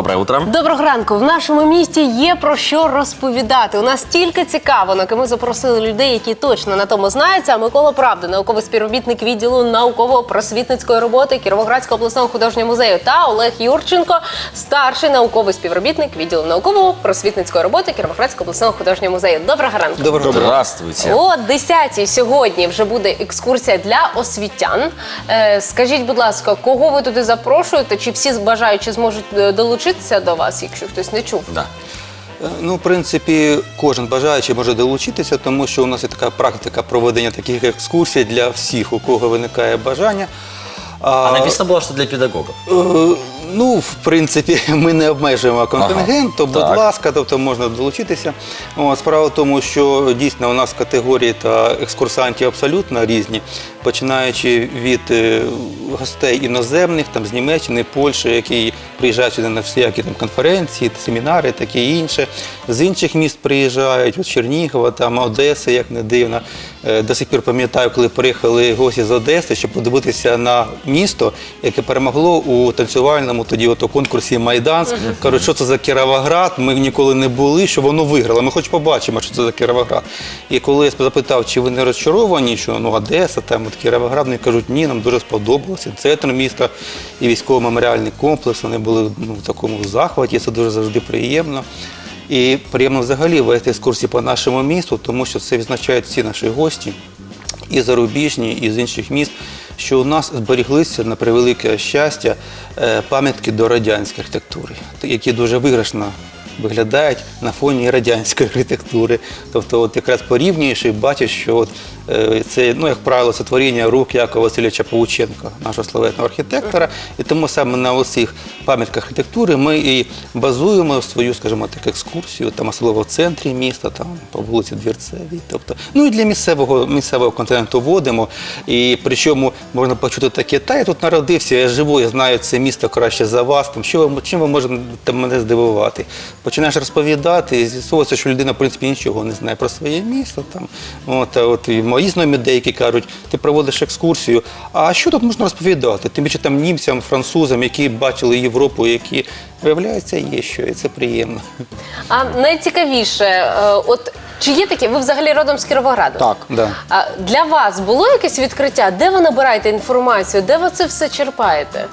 Доброе утро. Доброго ранку. В нашому місті є про що розповідати. У нас стільки цікавинок, і ми запросили людей, які точно на тому знаються. Микола Правда, науковий співробітник відділу науково-просвітницької роботи Кіровоградського обласного художнього музею, та Олег Юрченко, старший науковий співробітник відділу науково-просвітницької роботи Кіровоградського обласного художнього музею. Доброго ранку. Доброго. Здравствуйте. О 10 сьогодні вже буде екскурсія для освітян. Е, скажіть, будь ласка, кого ви туди запрошуєте? Чи всі бажаючі зможуть е, долучитися до вас, якщо хтось не чув? Да. Е, Ну, в принципі, кожен бажаючий може долучитися, тому що у нас є така практика проведення таких екскурсій для всіх, у кого виникає бажання. А написано было, что для педагогов. Е, Ну, в принципі, ми не обмежуємо контингент, то, будь так. ласка, тобто можна долучитися. О, справа в тому, що дійсно у нас категорії та екскурсантів абсолютно різні, починаючи від е, гостей іноземних, там з Німеччини, Польщі, які приїжджають сюди на всіякі там конференції, семінари, таке інше. З інших міст приїжджають, от Чернігова, там Одеса, як не дивно. Е, До сих пір пам'ятаю, коли приїхали гості з Одеси, щоб подивитися на місто, яке перемогло у танцювальному тоді ото конкурсі Майданс. Кажуть, що це за Кіровоград, ми ніколи не були, що воно виграло. Ми хоч побачимо, що це за Кіровоград. І коли я запитав, чи ви не розчаровані, що ну Одеса, там от Кіровоград, вони кажуть, ні, нам дуже сподобалося. Центр міста і військово-меморіальний комплекс. Вони були ну, в такому захваті, це дуже завжди приємно. І приємно взагалі вести екскурсії по нашому місту, тому що це відзначають всі наші гості, і зарубіжні, і з інших міст, що у нас зберіглися на превелике щастя е, пам'ятки до радянської архітектури, які дуже виграшно виглядають на фоні радянської архітектури. Тобто, от якраз порівнюєш і бачиш, що от, е, це, ну, як правило, це творіння рук Якова Васильовича Павученка, нашого славетного архітектора. І тому саме на усіх пам'ятках архітектури ми і базуємо свою, скажімо так, екскурсію, там особливо в центрі міста, там по вулиці Двірцевій. Тобто, ну і для місцевого місцевого континенту вводимо. І причому можна почути таке, та я тут народився, я живу, я знаю це місто краще за вас. Там що ви чим ви можете мене здивувати? Починаєш розповідати, і з'ясовується, що людина в принципі нічого не знає про своє місто. Там от, от і мої знайомі деякі кажуть, ти проводиш екскурсію. А що тут можна розповідати? Тим більше там німцям, французам, які бачили Європу, які виявляється, є що, і це приємно. А найцікавіше, е, от чи є такі, ви взагалі родом з Кіровограду? Так, да. А для вас було якесь відкриття? Де ви набираєте інформацію? Де ви це все черпаєте?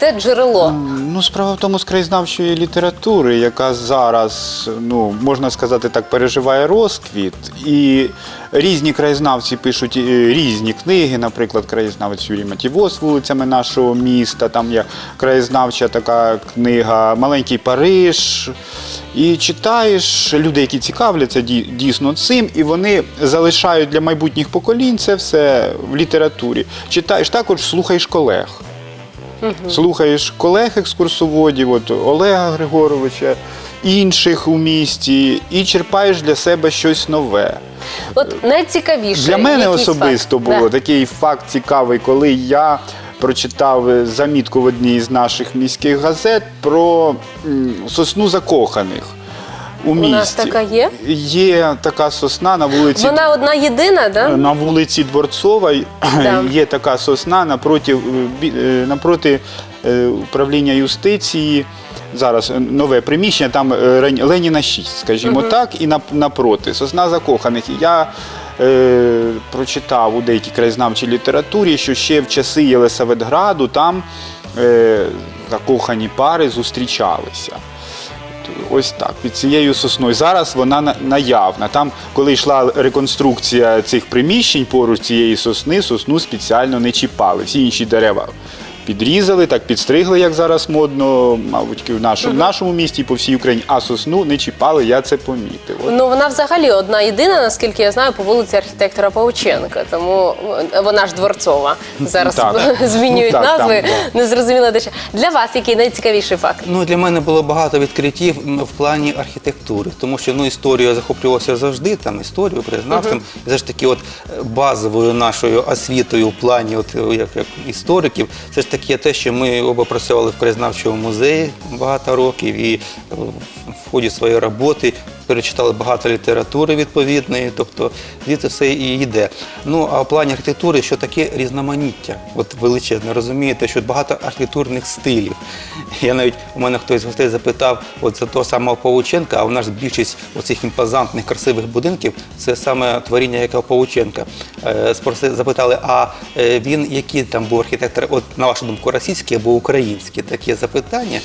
Де джерело? Ну, справа в тому з краєзнавчої літератури, яка зараз, ну можна сказати так, переживає розквіт, і різні краєзнавці пишуть е, різні книги. Наприклад, краєзнавець Юрій Матівос вулицями нашого міста. Там є краєзнавча така книга Маленький Париж. І читаєш люди, які цікавляться дійсно цим, і вони залишають для майбутніх поколінь це все в літературі. Читаєш також, слухаєш колег. Слухаєш колег-екскурсоводів, от Олега Григоровича, інших у місті, і черпаєш для себе щось нове. От найцікавіше. Для мене особисто факт. було Да. такий факт цікавий, коли я прочитав замітку в одній з наших міських газет про сосну закоханих у місті. нас така є? Є така сосна на вулиці Вона одна єдина, да? на вулиці Дворцова Да. є така сосна напроти, е, е, напроти е, управління юстиції. Зараз нове приміщення, там Леніна 6, скажімо так, і напроти. Сосна закоханих. Я е, прочитав у деякій краєзнавчій літературі, що ще в часи Єлисаветграду там е, закохані пари зустрічалися. Ось так, під цією сосною. Зараз вона наявна. Там, коли йшла реконструкція цих приміщень поруч цієї сосни, сосну спеціально не чіпали. Всі інші дерева підрізали, так підстригли, як зараз модно, мабуть, в нашому, в нашому місті і по всій Україні, а сосну не чіпали, я це помітив. От. Ну вона взагалі одна єдина, наскільки я знаю, по вулиці архітектора Павученка. Тому е, вона ж дворцова. Зараз Так. змінюють Ну, так, назви. там, Не зрозуміла де ще. Для вас який найцікавіший факт? Ну, для мене було багато відкриттів в плані архітектури, тому що ну, історію я захоплювався завжди, там історію. І все ж таки, от е, базовою нашою освітою в плані от, е, як, як істориків, це ж таки те, що ми оба працювали в краєзнавчому музеї багато років і е, в ході своєї роботи перечитали багато літератури відповідної, тобто звідси все і йде. Ну а в плані архітектури, що таке різноманіття, от величезне, розумієте, що багато архітектурних стилів. Я навіть у мене хтось з гостей запитав, от за того самого Павученка, а в нас більшість оцих імпозантних красивих будинків це саме творіння якого Павученка. Е, запитали, а е, він який там був архітектор, от на вашу думку, російський або український? Таке запитання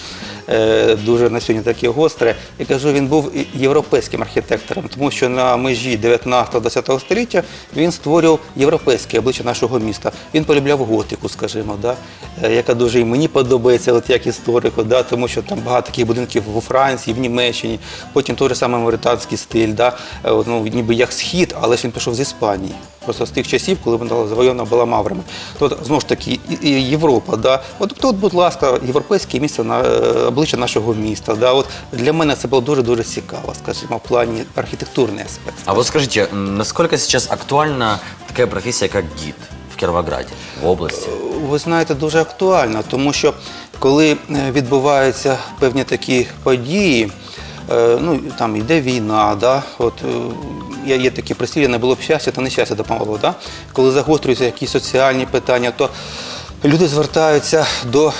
е, дуже на сьогодні таке гостре. Я кажу, він був європейським архітектором, тому що на межі 19-20 століття він створював європейське обличчя нашого міста. Він полюбляв готику, скажімо, да? е, яка дуже і мені подобається, от як історику, да? тому що там багато таких будинків у Франції, в Німеччині, потім той же самий мавританський стиль, да? е, ну, ніби як схід, але ж він пішов з Іспанії. Просто з тих часів, коли вона завойована була маврами. Тобто, знову ж таки, і- Європа, да? от, тобто, от, будь ласка, європейське місце на е, обличчя нашого міста. Да? От, для мене це було дуже-дуже цікаво, скажімо, в плані архітектурний аспект. А вот скажите, насколько сейчас актуальна такая профессия, как гид в Кировограде, в области? Ви знаєте, дуже актуально, тому що коли е, відбуваються певні такі події, е, ну там йде війна, да, от е, є, такі прислів'я, не було б щастя, то нещастя допомогло. Да? Коли загострюються якісь соціальні питання, то люди звертаються до е,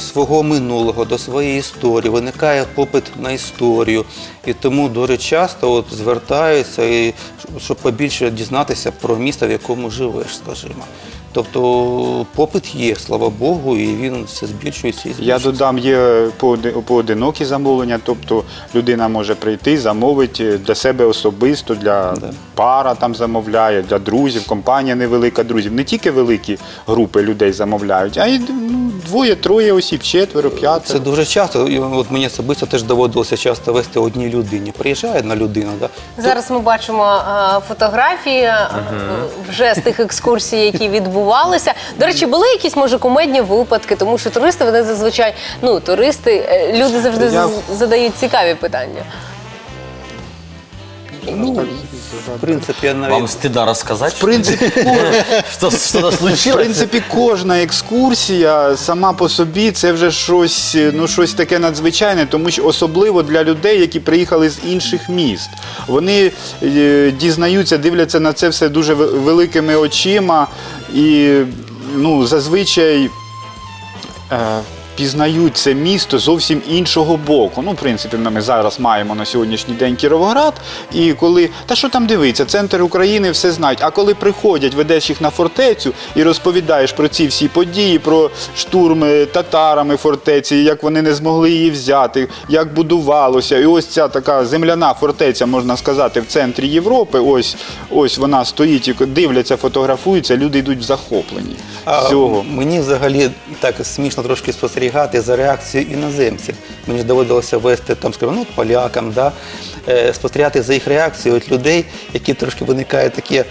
свого минулого, до своєї історії, виникає попит на історію. І тому дуже часто от звертаються, і, щоб побільше дізнатися про місто, в якому живеш, скажімо. Тобто попит є, слава Богу, і він все збільшується і Я збільшується. додам, є пооди- поодинокі замовлення, тобто людина може прийти, замовити для себе особисто, для Да. пара там замовляє, для друзів, компанія невелика друзів. Не тільки великі групи людей замовляють, а й ну, двоє, троє осіб, четверо, п'ятеро. Це дуже часто, і от мені особисто теж доводилося часто вести одній людині. Приїжджає одна людина, да? Зараз ми бачимо е, фотографії е, вже з тих екскурсій, які відбувалися. До речі, були якісь може кумедні випадки, тому що туристи вони зазвичай, ну туристи, е, люди завжди Я- задають цікаві питання. Ну, в принципі, я навіть Вам стыда рассказать? в принципі, что, что-то В случилось? принципі, кожна екскурсія сама по собі це вже щось, ну, щось таке надзвичайне, тому що особливо для людей, які приїхали з інших міст. Вони е, дізнаються, дивляться на це все дуже ве- великими очима і ну, зазвичай. Е, Пізнають це місто зовсім іншого боку. Ну, в принципі, ми зараз маємо на сьогоднішній день Кіровоград. І коли та що там дивиться, центр України все знають. А коли приходять, ведеш їх на фортецю і розповідаєш про ці всі події, про штурм е, татарами фортеці, як вони не змогли її взяти, як будувалося. І ось ця така земляна фортеця, можна сказати, в центрі Європи. Ось ось вона стоїть і дивляться, фотографуються. Люди йдуть в захоплені А, цього. Мені взагалі так смішно трошки спостерігати за реакцією іноземців. Мені доводилося вести там, скажімо, ну, полякам, да? е, спостерігати за їх реакцією от людей, які трошки виникає таке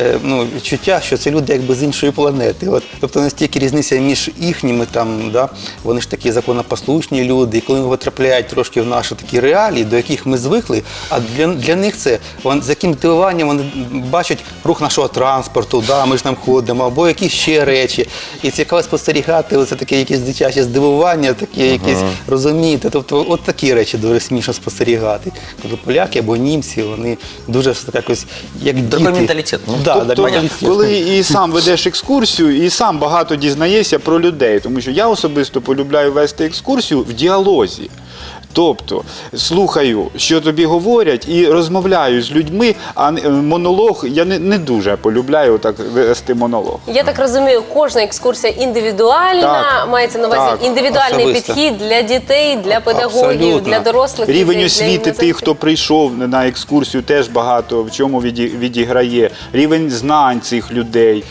е, ну, відчуття, що це люди якби з іншої планети. От, тобто настільки різниця між їхніми там, да? вони ж такі законопослушні люди, і коли вони потрапляють трошки в наші такі реалії, до яких ми звикли, а для, для них це вон, з яким дивуванням вони бачать рух нашого транспорту, да, ми ж там ходимо, або якісь ще речі. І цікаво спостерігати, оце таке якесь дитяче здивування, таке якесь розумієте. Тобто, от такі речі дуже смішно спостерігати. Коли поляки або німці, вони дуже так якось як діти. діти. менталітет, ну. да, Тобто, да, менталітет. коли і сам ведеш екскурсію, і сам багато дізнаєшся про людей, тому що я особисто полюбляю вести екскурсію в діалозі. Тобто слухаю, що тобі говорять, і розмовляю з людьми, а монолог я не, не дуже полюбляю так вести монолог. Я так розумію, кожна екскурсія індивідуальна, Так, мається на увазі так, індивідуальний особисто. підхід для дітей, для педагогів, Абсолютно. для дорослих. Рівень для освіти тих, хто прийшов на екскурсію, теж багато в чому віді- відіграє. Рівень знань цих людей, е,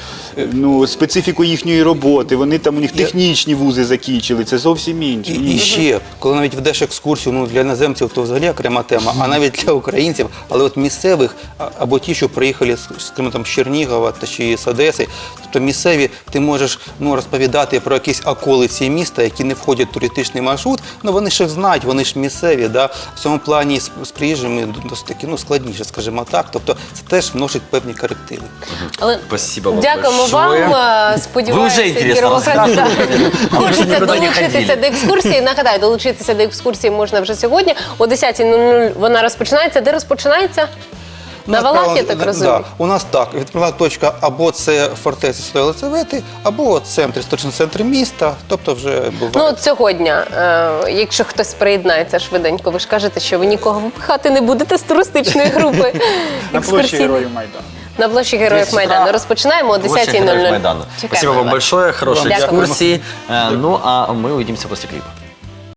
ну, специфіку їхньої роботи. Вони там у них технічні вузи закінчили. Це зовсім інше. І, і ще, коли навіть ведеш екскурсію, ну для іноземців то взагалі окрема тема, а навіть для українців, але от місцевих або ті, що приїхали з, скажімо, там, з Чернігова та чи з Одеси, тобто місцеві, ти можеш ну, розповідати про якісь околиці міста, які не входять в туристичний маршрут, ну вони ж їх знають, вони ж місцеві. Да? В цьому плані з, з приїжджими досить таки ну, складніше, скажімо так. Тобто це теж вносить певні корективи. Але Спасибо вам Дякуємо вам. е, Сподіваюся, Ви вже інтересно розказуєте. Так. Хочеться нікуди не долучитися ходили. до екскурсії. Нагадаю, долучитися до екскурсії можна вже сьогодні. О 10.00 вона розпочинається. Де розпочинається? На Ну, Валах, я так розумію. Да, у нас так, відправна точка або це фортеця Святої Елизавети, або центр, історичний центр міста, тобто вже буває. Ну, от сьогодні, е, якщо хтось приєднається швиденько, ви ж кажете, що ви нікого випихати не будете з туристичної групи. На площі екскурсійної. Героїв Майдану На площі Героїв Десять Майдану. утра. Розпочинаємо о Площадь Героев 10.00. Майдана. Чекаємо Спасибо вам вас. большое, хорошей Дякую. экскурсии. Э, Ну, а мы увидимся после клипа.